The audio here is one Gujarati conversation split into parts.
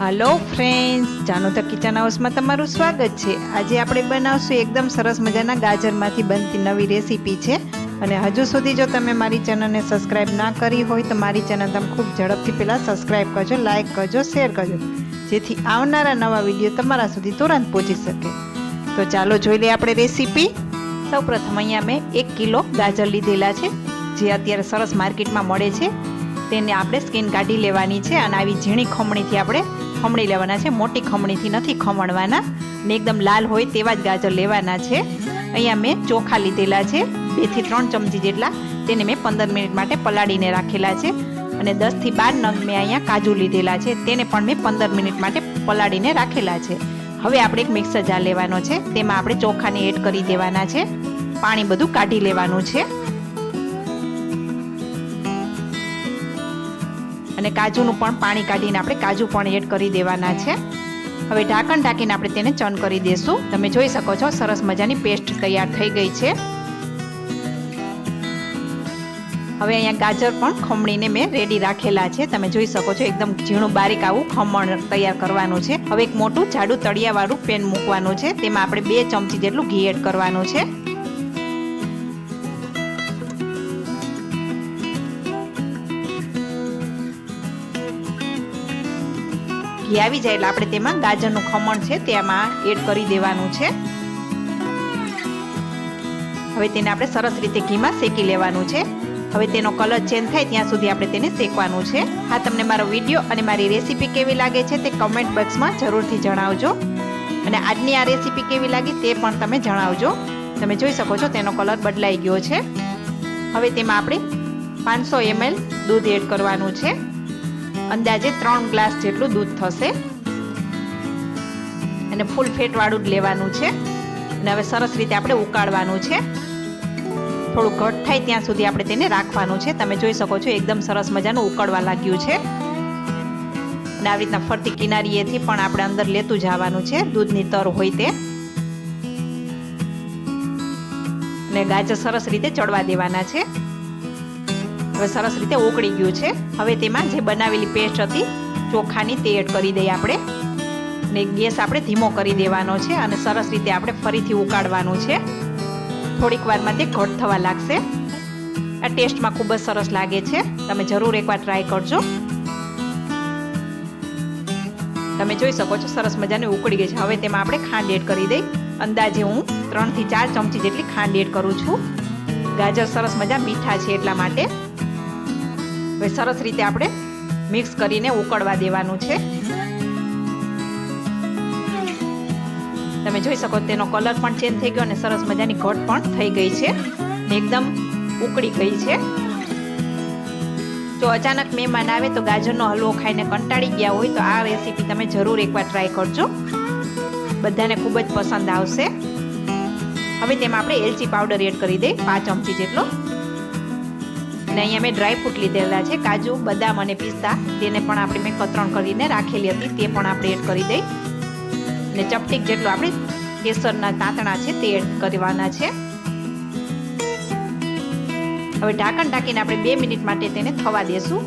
હલો ફ્રેન્ડ્સ જાનો ધ કિચન હાઉસમાં તમારું સ્વાગત છે. આજે આપણે બનાવશું એકદમ સરસ મજાના ગાજરમાંથી બનતી નવી રેસીપી છે. અને હજુ સુધી જો તમે મારી ચેનલને સબસ્ક્રાઈબ ના કરી હોય તો મારી ચેનલ તમે ખૂબ ઝડપથી પહેલાં સબસ્ક્રાઈબ કરજો, લાઇક કરજો, શેર કરજો. જેથી આવનારા નવા વીડિયો તમારા સુધી તુરંત પહોંચી શકે. તો ચાલો જોઈ લઈએ આપણે રેસીપી. સૌપ્રથમ અહીંયા મેં એક કિલો ગાજર લીધેલા છે, જે અત્યારે સરસ માર્કેટમાં મળે છે. તેને આપણે સ્કીન કાઢી લેવાની છે અને આવી ઝીણી ખમણીથી આપણે ખમણી લેવાના છે. મોટી ખમણીથી નથી ખમણવાના. ને એકદમ લાલ હોય તેવા જ ગાજર લેવાના છે. અહીંયા મેં ચોખા લીધેલા છે. બેથી ત્રણ ચમચી જેટલા. તેને મેં પંદર મિનિટ માટે પલાળીને રાખેલા છે. અને દસથી બાર નંગ મેં અહીંયા કાજુ લીધેલા છે. તેને પણ મેં પંદર મિનિટ માટે પલાળીને રાખેલા છે. હવે આપણે એક મિક્સર જાર લેવાનો છે. તેમાં આપણે ચોખાને એડ કરી દેવાના છે. પાણી બધું કાઢી લેવાનું છે. અને કાજુનું પણ પાણી કાઢીને આપણે કાજુ પણ એડ કરી દેવાના છે. હવે ઢાંકણ ઢાંકીને આપણે તેને ચન કરી દેશું. તમે જોઈ શકો છો, સરસ મજાની પેસ્ટ તૈયાર થઈ ગઈ છે. હવે અહીંયા ગાજર પણ ખમણીને મેં રેડી રાખેલા છે. તમે જોઈ શકો છો, એકદમ ઝીણું બારીક આવું ખમણ તૈયાર કરવાનું છે. હવે એક મોટું જાડું તળિયાવાળું પેન મૂકવાનું છે. તેમાં આપણે બે ચમચી જેટલું ઘી એડ કરવાનું છે. ઘી આવી જાય એટલે આપણે તેમાં ગાજરનું ખમણ છે તેમાં એડ કરી દેવાનું છે. હવે તેને આપણે સરસ રીતે ઘીમાં શેકી લેવાનું છે. હવે તેનો કલર ચેન્જ થાય ત્યાં સુધી આપણે તેને શેકવાનું છે. હા, તમને મારો વીડિયો અને મારી રેસીપી કેવી લાગે છે તે કમેન્ટ બોક્સમાં જરૂરથી જણાવજો. અને આજની આ રેસીપી કેવી લાગી તે પણ તમે જણાવજો. તમે જોઈ શકો છો તેનો કલર બદલાઈ ગયો છે. હવે તેમાં આપણે પાંચસો એમએલ દૂધ એડ કરવાનું છે. અંદાજે ત્રણ ગ્લાસ જેટલું દૂધ થશે. અને ફૂલ ફેટવાળું જ લેવાનું છે. અને હવે સરસ રીતે આપણે ઉકાળવાનું છે. થોડું ઘટ થાય ત્યાં સુધી આપણે તેને રાખવાનું છે. તમે જોઈ શકો છો એકદમ સરસ મજાનું ઉકળવા લાગ્યું છે. અને આવી રીતના ફરતી કિનારીએથી પણ આપણે અંદર લેતું જવાનું છે. દૂધની તર હોય તે. અને ગાજર સરસ રીતે ચડવા દેવાના છે. હવે સરસ રીતે ઉકળી ગયું છે. હવે તેમાં જે બનાવેલી પેસ્ટ હતી, ચોખાની તે એડ કરી દઈએ આપણે. અને ગેસ આપણે ધીમો કરી દેવાનો છે અને સરસ રીતે આપણે ફરીથી ઉકાળવાનું છે. થોડીક વારમાં તે ઘટ થવા લાગશે. આ ટેસ્ટમાં ખૂબ જ સરસ લાગે છે. તમે જરૂર એકવાર ટ્રાય કરજો. તમે જોઈ શકો છો સરસ મજાની ઉકળી ગઈ છે. હવે તેમાં આપણે ખાંડ એડ કરી દઈ. અંદાજે હું ત્રણથી ચાર ચમચી જેટલી ખાંડ એડ કરું છું. ગાજર સરસ મજા મીઠા છે એટલા માટે. હવે સરસ રીતે આપણે મિક્સ કરીને ઉકળવા દેવાનું છે. તમે જોઈ શકો તેનો કલર પણ ચેન્જ થઈ ગયો અને સરસ મજાની ઘટ પણ થઈ ગઈ છે. એકદમ ઉકળી ગઈ છે. જો અચાનક મહેમાન આવે તો ગાજરનો હલવો ખાઈને કંટાળી ગયા હોય તો આ રેસીપી તમે જરૂર એકવાર ટ્રાય કરજો. બધાને ખૂબ જ પસંદ આવશે. હવે તેમાં આપણે એલચી પાવડર એડ કરી દઈએ પાંચ ચમચી જેટલો અને અહીંયા મેં ડ્રાય ફ્રૂટ લીધેલા છે, કાજુ, બદામ અને પિસ્તા. તેને પણ આપણે મેં કતરણ કરીને રાખેલી હતી, તે પણ આપણે એડ કરી દઈ. અને ચપટીક જેટલું આપણે કેસરના તાંતણા છે તે એડ કરવાના છે. હવે ઢાંકણ ઢાંકીને આપણે બે મિનિટ માટે તેને થવા દેશું.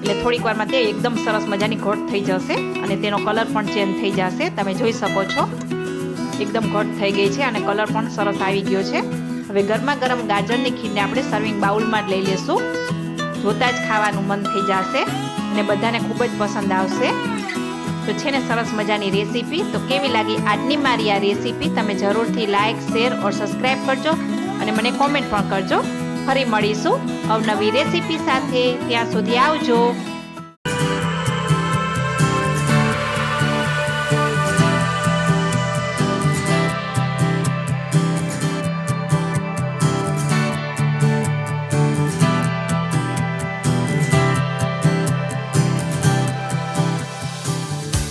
એટલે થોડીક વારમાં તે એકદમ સરસ મજાની ઘટ થઈ જશે અને તેનો કલર પણ ચેન્જ થઈ જશે. તમે જોઈ શકો છો. એકદમ ઘટ થઈ ગઈ છે અને કલર પણ સરસ આવી ગયો છે. હવે ગરમા ગરમ ગાજરની ખીરને આપણે સર્વિંગ બાઉલમાં જ લઈ લેશું. જોતા જ ખાવાનું મન થઈ જશે અને બધાને ખૂબ જ પસંદ આવશે. તો છે ને સરસ મજાની રેસીપી. તો કેવી લાગી આજની મારી આ રેસીપી? તમે જરૂરથી લાઇક શેર ઓર સબસ્ક્રાઈબ કરજો અને મને કોમેન્ટ પણ કરજો. ફરી મળીશું અવનવી રેસીપી સાથે. ત્યાં સુધી આવજો.